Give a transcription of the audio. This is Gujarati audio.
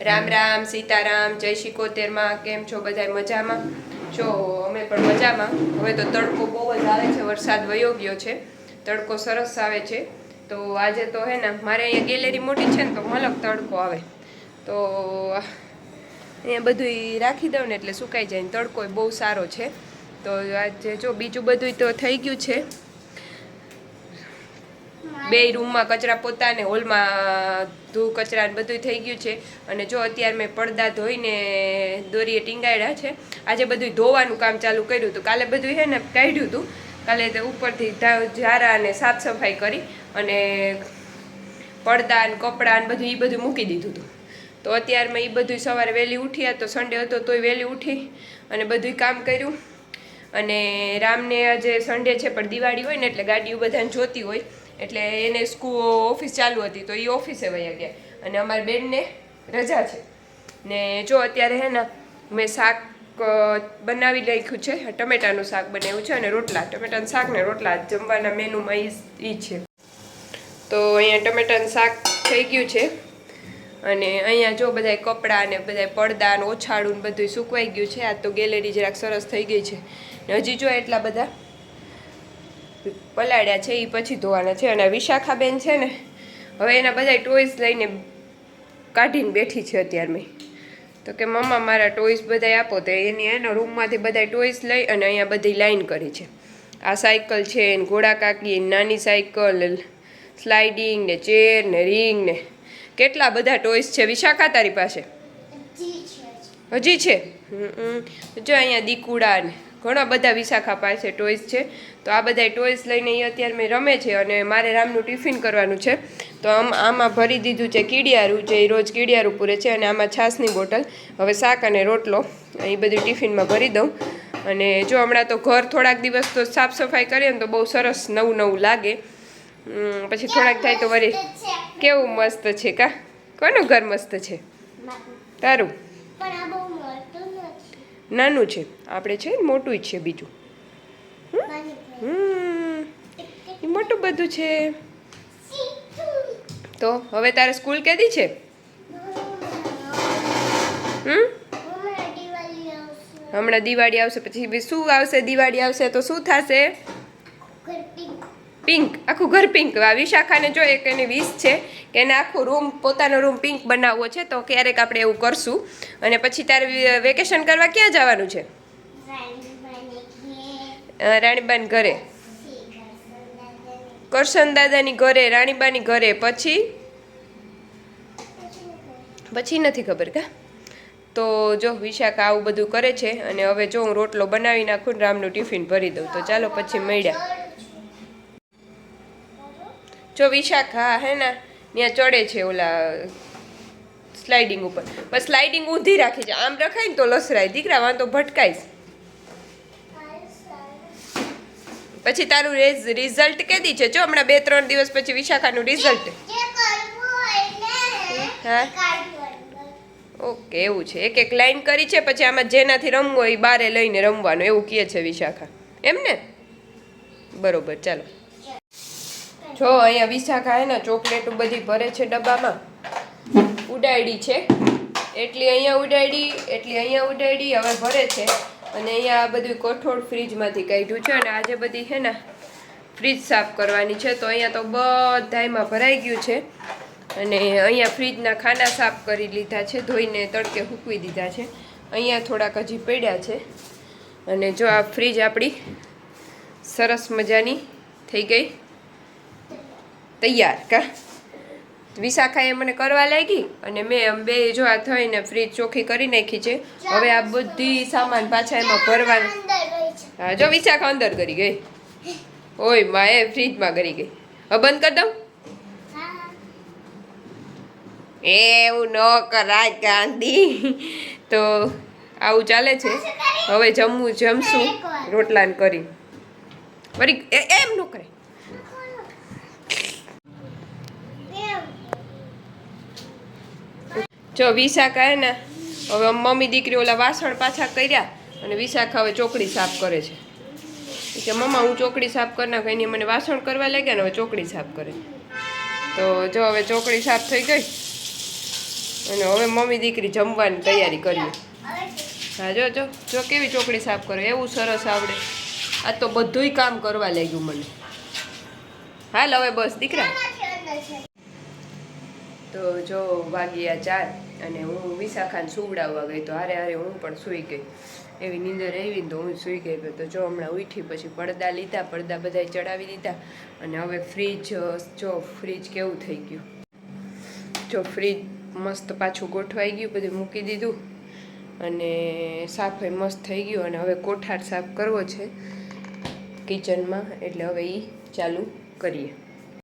રામ રામ, સીતારામ, જય શિકોતેરમાં, કેમ છો બધા મજામાં? જો, અમે પણ મજામાં. હવે તો તડકો બહુ જ આવે છે, વરસાદ વયો ગયો છે. તડકો સરસ આવે છે. તો આજે તો હે ને, મારે અહીંયા ગેલેરી મોટી છે ને, તો મલક તડકો આવે. તો અહીંયા બધું રાખી દઉં ને એટલે સુકાઈ જાય ને તડકો બહુ સારો છે. તો આજે જો બીજું બધું તો થઈ ગયું છે. બે રૂમમાં કચરા પોતા ને હોલમાં ધૂ, કચરા ને બધું થઈ ગયું છે. અને જો અત્યારે મેં પડદા ધોઈને દોરીએ ટીંગાડ્યા છે, આજે બધું ધોવાનું કામ ચાલુ કર્યું હતું. કાલે બધું હે ને કાઢ્યું હતું. કાલે તે ઉપરથી ઝારા અને સાફ સફાઈ કરી અને પડદા ને કપડાં ને બધું એ બધું મૂકી દીધું હતું. તો અત્યારે મેં એ બધું સવારે વહેલી ઉઠ્યા તો સન્ડે હતો તોય વહેલી ઉઠી અને બધું કામ કર્યું. અને રામને આજે સન્ડે છે, પણ દિવાળી હોય ને એટલે ગાડીઓ બધાને જોતી હોય. એટલે એને સ્કૂલ ઓફિસ ચાલુ હતી, તો એ ઓફિસે વયા ગયા. અને અમારી બેનને રજા છે. ને જો અત્યારે હે ને, મેં શાક બનાવી રાખ્યું છે. ટમેટાનું શાક બનાવ્યું છે અને રોટલા. ટમેટાનું શાક ને રોટલા. જમવાના મેનુમાં ઈ છે. તો અહીંયા ટમેટાનું શાક થઈ ગયું છે. અને અહીંયા જો બધાય કપડાં ને બધાય પડદા ને ઓછાળું ને બધું સુકવાઈ ગયું છે. આ તો ગેલેરી જરાક સરસ થઈ ગઈ છે. ને હજી જો એટલા બધા પલાળ્યા છે એ પછી ધોવાના છે અને વિશાખાબેન છે ને હવે એના બધા ટોયસ લઈને કાઢીને બેઠી છે અત્યારમાં તો કે મમ્મા મારા ટોયસ બધાય આપો. તો એની એના રૂમમાંથી બધા ટોયસ લઈ અને અહીંયા બધી લાઈન કરી છે. આ સાયકલ છે ને ઘોડા કાકી નાની સાયકલ સ્લાઇડિંગ ને ચેર ને રિંગ ને. કેટલા બધા ટોયસ છે? વિશાખા તારી પાસે? હજી છે? જો અહીંયા દીકુડા ને ઘણા બધા વિશાખા પાસે ટોયસ છે. તો આ બધા ટોયસ લઈને એ અત્યારે મેં રમે છે અને મારે રામનું ટિફિન કરવાનું છે. તો આમ આમાં ભરી દીધું છે કીડિયારું જે રોજ કીડિયારું પૂરે છે અને આમાં છાશની બોટલ, હવે શાક અને રોટલો એ બધું ટિફિનમાં ભરી દઉં. અને જો હમણાં તો ઘર થોડાક દિવસ તો સાફ સફાઈ કરીએ ને તો બહુ સરસ નવું નવું લાગે. પછી થોડાક થાય તો વળી કેવું મસ્ત છે કા? કોનું ઘર મસ્ત છે? તારું પણ આ બહુ મળતું નથી નાનું છે. આપણે છે મોટું જ છે બીજું. હમ? મોટું બધું છે. તો હવે તારે સ્કૂલ કેદી છે? હમ? હમણાં દિવાળી આવશે. પછી શું આવશે? દિવાળી આવશે તો શું થશે. પિંક, આખું ઘર પિંક. આ વિશાખાને જો એક એની વીસ છે કે એને આખું રૂમ પોતાનો રૂમ પિંક બનાવવો છે, તો ક્યારેક આપણે એવું કરશું. અને પછી તારે વેકેશન કરવા ક્યાં જવાનું છે? રાણીબાન ઘરે. કરશન દાદાની ઘરે, રાણીબાની ઘરે. પછી? પછી નથી ખબર કા? તો જો વિશાખા આવું બધું કરે છે, અને હવે જો હું રોટલો બનાવી નાખું ને રામનું ટિફિન ભરી દઉં, તો ચાલો પછી મળ્યા. જો વિશાખા હે ને ત્યાં ચડે છે ઓલા સ્લાઇડિંગ ઉપર. પણ સ્લાઇડિંગ ઊંધી રાખી છે. આમ રખાય ને તો લસરાય. દીકરા, વાંધો, ભટકાઈશ. પછી તારું રિઝલ્ટ કેદી છે? જો હમણાં બે, ત્રણ દિવસ પછી વિશાખાનું રિઝલ્ટ હા? ઓકે, એવું છે. એક એક લાઈન કરી છે. પછી આમાં જેનાથી રમવું હોય એ બારે લઈને રમવાનું. એવું કહે છે વિશાખા. એમ ને? બરોબર, ચાલો. જો અહીંયા વિશાખા હે ને ચોકલેટ બધી ભરે છે ડબ્બામાં. ઉડાડી છે. એટલી અહીંયા ઉડાડી, એટલી અહીંયા ઉડાડી, હવે ભરે છે. અને અહીંયા આ બધું કઠોળ ફ્રીજમાંથી કાઢ્યું છે અને આજે બધી છે ને ફ્રીજ સાફ કરવાની છે. તો અહીંયા તો બધામાં ભરાઈ ગયું છે. અને અહીંયા ફ્રીજના ખાના સાફ કરી લીધા છે, ધોઈને તડકે હૂકવી દીધા છે. અહીંયા થોડાક હજી પડ્યા છે. અને જો આ ફ્રીજ આપણી સરસ મજાની થઈ ગઈ. તૈયાર, કા? વિશાખાએ મને કરવા લાગી અને મેં એમ બે જો આ થઈને ફ્રીજ ચોખ્ખી કરી નાખી છે. હવે આ બધી સામાન પાછા એમાં ભરવાનું. હા, જો વિશાખા અંદર કરી ગઈ. ઓયમાં એ ફ્રીજમાં કરી ગઈ. હવે બંધ કરી દઉં? એવું ન કરાય ગાંધી. તો આવું ચાલે છે. હવે જમવું, જમશું, રોટલાને કરી. વળી એ- એમ ન કરે. જો વિશાખા હે ને, હવે મમ્મી દીકરી ઓલા વાસણ પાછા કર્યા અને વિશાખા હવે ચોકડી સાફ કરે છે. કે, મમ્મા, હું ચોકડી સાફ કરી નાખું, એની મને વાસણ કરવા લાગ્યા ને, હવે ચોકડી સાફ કરે. તો જો હવે ચોકડી સાફ થઈ ગઈ અને હવે મમ્મી દીકરી જમવાની તૈયારી કરીએ. હા, જો જો જો કેવી ચોકડી સાફ કરે, એવું સરસ આવડે. આ તો બધુંય કામ કરવા લાગ્યું મને. હાલ હવે બસ, દીકરા. તો જો વાગ્યા ચાર અને હું વિશાખાને સુવડાવવા ગઈ તો હારે હારે હું પણ સૂઈ ગઈ. એવી નીંદર એવી તો હું સૂઈ ગઈ. તો જો હમણાં ઉઠી પછી પડદા લીધા, પડદા બધાય ચડાવી દીધા અને હવે ફ્રીજ, જો ફ્રીજ કેવું થઈ ગયું. જો ફ્રીજ મસ્ત પાછું ગોઠવાઈ ગયું, બધું મૂકી દીધું અને સાફ મસ્ત થઈ ગયું અને હવે કોઠાર સાફ કરવો છે કિચનમાં. એટલે હવે એ ચાલુ કરીએ.